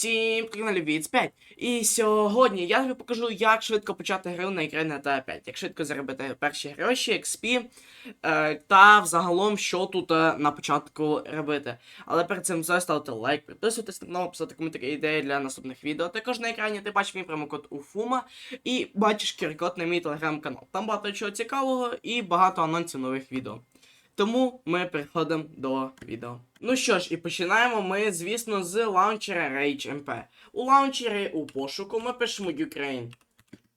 Всім Віц 5. І сьогодні я тобі покажу, як швидко почати гру на екрані GTA 5, як швидко заробити перші гроші, XP е, та взагалом, що тут е, на початку робити. Але перед цим все ставте лайк, підписуйтесь на канал, писати коментарі ідеї для наступних відео. Також на екрані ти бачиш мій промокод УФУМА і бачиш QR-код на мій телеграм-канал. Там багато чого цікавого і багато анонсів нових відео. Тому ми переходимо до відео. Ну що ж, і починаємо ми, звісно, з лаунчера Rage MP. У лаунчері у пошуку ми пишемо Ukraine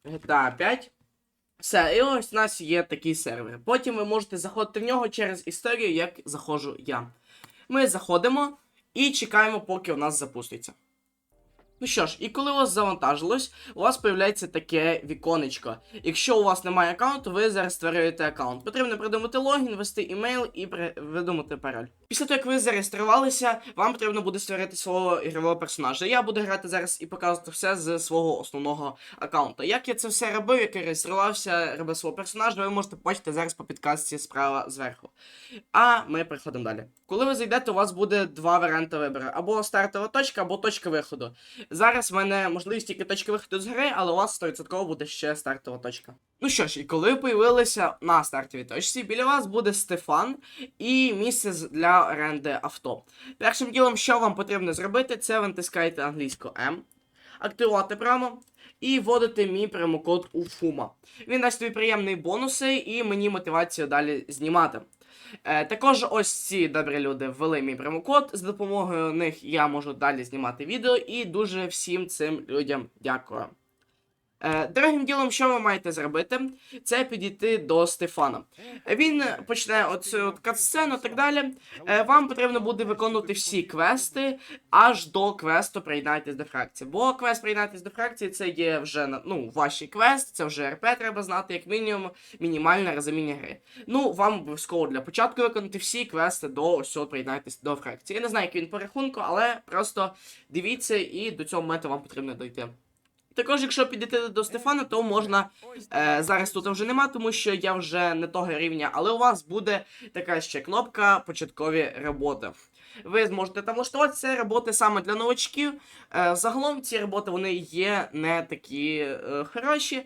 GTA 5. Все, і ось у нас є такий сервер. Потім ви можете заходити в нього через історію, як заходжу я. Ми заходимо і чекаємо, поки у нас запуститься. Ну що ж, і коли у вас завантажилось, у вас появляється таке віконечко. Якщо у вас немає аккаунту, ви зараз створюєте аккаунт. Потрібно придумати логін, ввести імейл і при... видумати пароль. Після того, як ви зареєструвалися, вам потрібно буде створити свого ігрового персонажа. Я буду грати зараз і показувати все з свого основного аккаунту. Як я це все робив, як я реєструвався, робив свого персонажа, ви можете побачити зараз по підказці справа зверху. А ми переходимо далі. Коли ви зайдете, у вас буде два варіанти вибору: або стартова точка, або точка виходу. Зараз в мене можливість тільки точки виходу з гри, але у вас 100% буде ще стартова точка. Ну що ж, і коли ви появилися на стартовій точці, біля вас буде Стефан і місце для оренди авто. Першим ділом, що вам потрібно зробити, це ви натискаєте англійську М, активувати прямо і вводити мій промокод УФУМА. Він дасть тобі приємні бонуси і мені мотивацію далі знімати. Е, також ось ці добрі люди ввели мій промокод. З допомогою них я можу далі знімати відео і дуже всім цим людям дякую. Е, Другим ділом, що ви маєте зробити, це підійти до Стефана. Він почне оцю катсцену і так далі. Е, Вам потрібно буде виконувати всі квести аж до квесту приєднайтесь до фракції. Бо квест приєднайтесь до фракції це є вже ну, ваші квест, це вже РП треба знати, як мінімум, мінімальне розуміння гри. Ну, вам обов'язково для початку виконати всі квести до ось цього приєднайтесь до фракції. Я не знаю, як він по рахунку, але просто дивіться і до цього моменту вам потрібно дойти. Також, якщо підійти до Стефана, то можна е, зараз тут вже нема, тому що я вже не того рівня, але у вас буде така ще кнопка початкові роботи. Ви зможете там влаштувати це роботи саме для новачків. Е, загалом ці роботи вони є не такі е, хороші.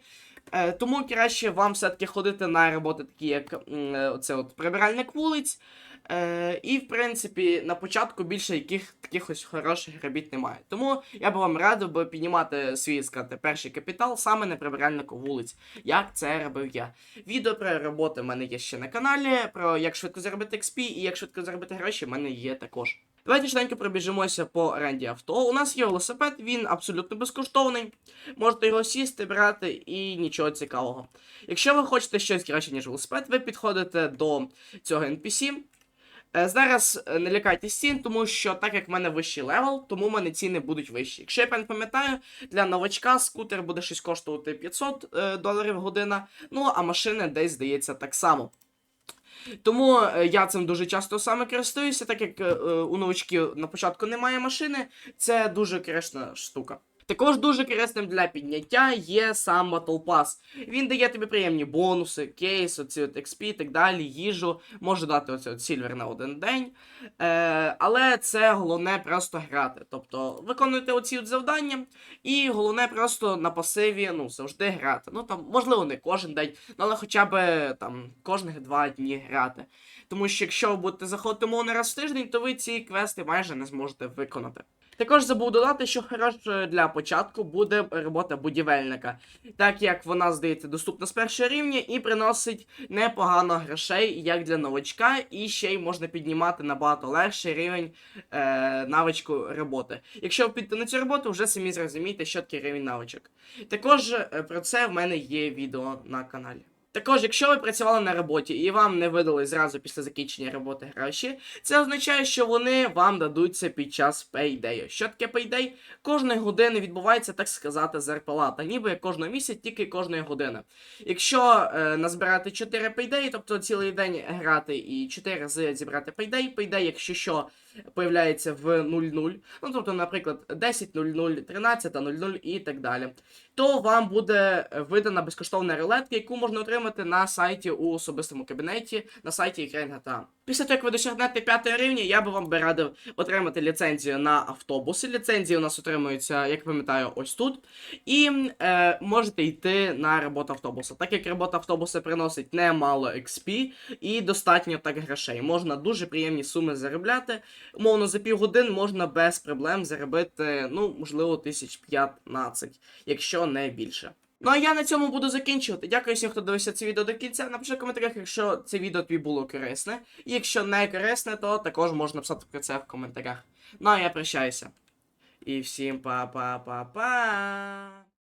Е, тому краще вам все-таки ходити на роботи, такі як е, оце от прибиральник вулиць. Е, і, в принципі, на початку більше яких таких хороших робіт немає. Тому я би вам радив би піднімати свій сказати, перший капітал саме на прибиральнику вулиць, як це робив я. Відео про роботи в мене є ще на каналі, про як швидко заробити XP і як швидко заробити гроші в мене є також. Давайте швиденько пробіжимося по оренді авто. У нас є велосипед, він абсолютно безкоштовний. Можете його сісти, брати і нічого цікавого. Якщо ви хочете щось краще, ніж велосипед, ви підходите до цього NPC. Е, Зараз е, не лякайтесь цін, тому що так як в мене вищий левел, тому в мене ціни будуть вищі. Якщо я пам'ятаю, для новачка скутер буде щось коштувати 500 е, доларів година, ну а машини десь здається так само. Тому е, я цим дуже часто саме користуюся, так як е, е, у новачків на початку немає машини, це дуже корисна штука. Також дуже корисним для підняття є сам Battle Pass. Він дає тобі приємні бонуси, кейс, оці от XP і так далі, їжу, може дати оце от сільвер на один день. Е, але це головне просто грати. Тобто виконуйте оці от завдання, і головне просто на пасиві ну, завжди грати. Ну там, можливо, не кожен день, ну, але хоча б там кожних два дні грати. Тому що якщо ви будете заходити мов раз в тиждень, то ви ці квести майже не зможете виконати. Також забув додати, що хорошою для початку буде робота будівельника, так як вона, здається, доступна з першого рівня і приносить непогано грошей як для новачка, і ще й можна піднімати набагато легший рівень е, навичку роботи. Якщо ви підете на цю роботу, вже самі зрозумієте, що таке рівень навичок. Також е, про це в мене є відео на каналі. Також, якщо ви працювали на роботі і вам не видали зразу після закінчення роботи гроші, це означає, що вони вам дадуть це під час пейдею. Що таке пейдей? Кожної години відбувається, так сказати, зарплата, ніби кожного місяця, тільки кожної години. Якщо е, назбирати 4 пейдеї, тобто цілий день грати і 4 рази зібрати пейдей, пейдей, якщо що, появляється в 00, ну тобто, наприклад, 10.00, 13.00 і так далі, то вам буде видана безкоштовна рулетка, яку можна отримати на сайті у особистому кабінеті, на сайті Ukraine GTA. Після того, як ви досягнете 5 рівня, я би вам би радив отримати ліцензію на автобуси. Ліцензії у нас отримуються, як пам'ятаю, ось тут. І е, можете йти на роботу автобуса. Так як робота автобуса приносить немало XP і достатньо так грошей. Можна дуже приємні суми заробляти. Умовно, за півгодин можна без проблем заробити, ну, можливо, 1015, якщо не більше. Ну а я на цьому буду закінчувати. Дякую всім, хто дивився це відео до кінця. Напиши в коментарях, якщо це відео тобі було корисне. І якщо не корисне, то також можна писати про це в коментарях. Ну а я прощаюся. І всім па-па-па-па.